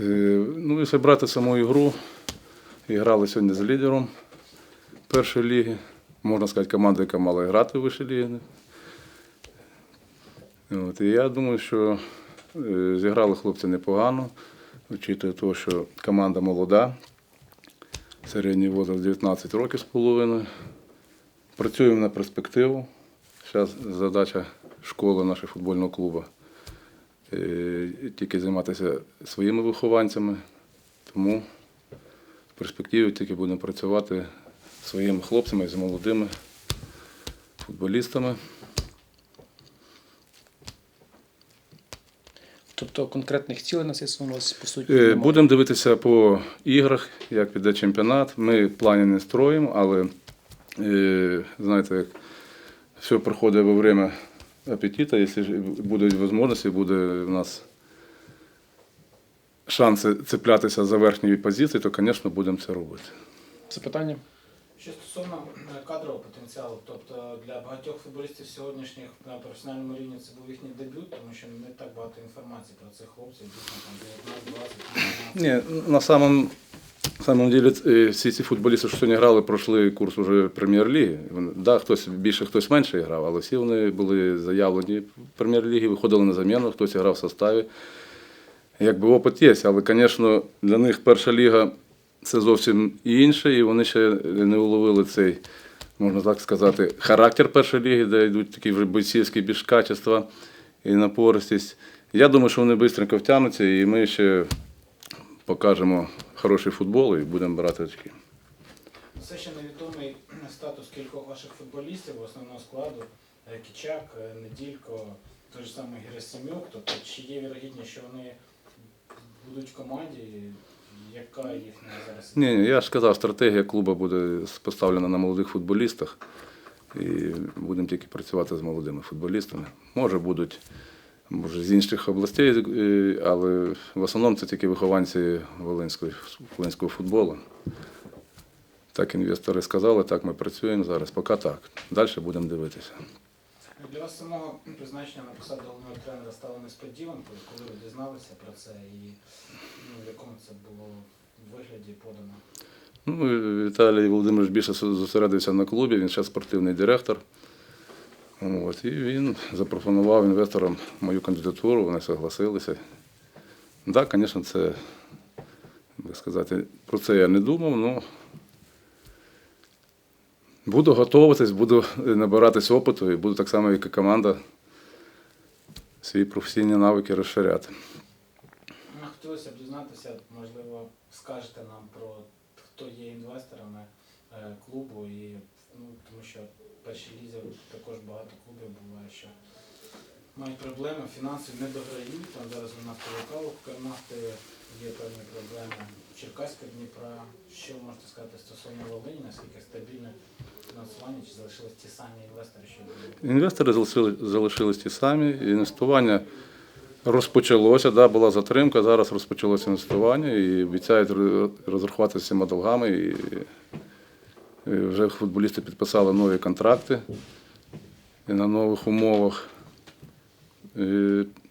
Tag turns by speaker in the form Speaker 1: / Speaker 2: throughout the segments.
Speaker 1: Е, Ну, якщо брати саму ігру, грали сьогодні з лідером першої ліги. Можна сказати, команда, яка мала грати в вищій лігі. От, і я думаю, що е, зіграли хлопці непогано, вчитує того, що команда молода, середній возраст 19 років з половиною. Працюємо на перспективу. Зараз задача школи нашого футбольного клубу тільки займатися своїми вихованцями. Тому в перспективі тільки будемо працювати своїми хлопцями, з молодими футболістами.
Speaker 2: Тобто конкретних цілей на цей сезон у вас по суті
Speaker 1: Е,
Speaker 2: немає?
Speaker 1: Будемо дивитися по іграх, як піде чемпіонат. Ми планів не строїмо, але е, знаєте, як все проходить во время апетита, якщо будуть можливості, буде у нас шанси цеплятися за верхні позиції, то, звісно, будемо це робити.
Speaker 2: Запитання?
Speaker 3: Що стосовно е, кадрового потенціалу, тобто для багатьох футболістів сьогоднішніх на професіональному рівні це був їхній дебют, тому що не так багато інформації про цих хлопців, дійсно там 19, 20, 19.
Speaker 1: Ні, на самом, самом деле е, всі ці футболісти, що сьогодні грали, пройшли курс уже прем'єр-ліги. Да, хтось більше, хтось менше грав, але всі вони були заявлені в прем'єр-лігі, виходили на заміну, хтось грав в составі. Якби опит є, але, звісно, для них перша ліга це зовсім інше, і вони ще не уловили цей, можна так сказати, характер першої ліги, де йдуть такі вже бойцівські більш качества і напористість. Я думаю, що вони швидко втягнуться, і ми ще покажемо хороший футбол і будемо брати очки.
Speaker 3: Все ще невідомий статус кількох ваших футболістів основного складу. Е, Кічак, е, Неділько, той ж самий Герасимюк. Тобто, чи є вірогідність, що вони будуть в команді? Яка їхня зараз?
Speaker 1: Ні, ні, я ж сказав, стратегія клубу буде поставлена на молодих футболістах. І будемо тільки працювати з молодими футболістами. Може, будуть може, з інших областей, е, але в основному це тільки вихованці волинського, волинського футболу. Так інвестори сказали, так ми працюємо зараз. Поки так. Далі будемо дивитися.
Speaker 3: Для вас самого призначення на посаду головного тренера стало несподіванкою, коли ви дізналися про це і ну, в якому це було вигляді подано?
Speaker 1: Ну, Віталій Володимирович більше зосередився на клубі, він ще спортивний директор. От, і він запропонував інвесторам мою кандидатуру, вони согласилися. Так, да, звісно, це, як сказати, про це я не думав, але буду готуватись, буду набиратись опиту і буду так само, як і команда, свої професійні навики розширяти.
Speaker 3: Ну, Хотілося б дізнатися, можливо, скажете нам про хто є інвесторами клубу, і, ну, тому що в першій лізі також багато клубів буває, що мають проблеми, фінансові не дограють. Там зараз у нас по нафти є певні проблеми. Черкаська Дніпра. Що ви можете сказати стосовно Волині, наскільки стабільне фінансування, чи залишились ті самі інвестори, що були?
Speaker 1: Інвестори залишили, залишились ті самі. Інвестування розпочалося, да, була затримка, зараз розпочалося інвестування і обіцяють розрахуватися всіма долгами. І вже футболісти підписали нові контракти на нових умовах.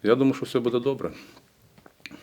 Speaker 1: Я думаю, що все буде добре.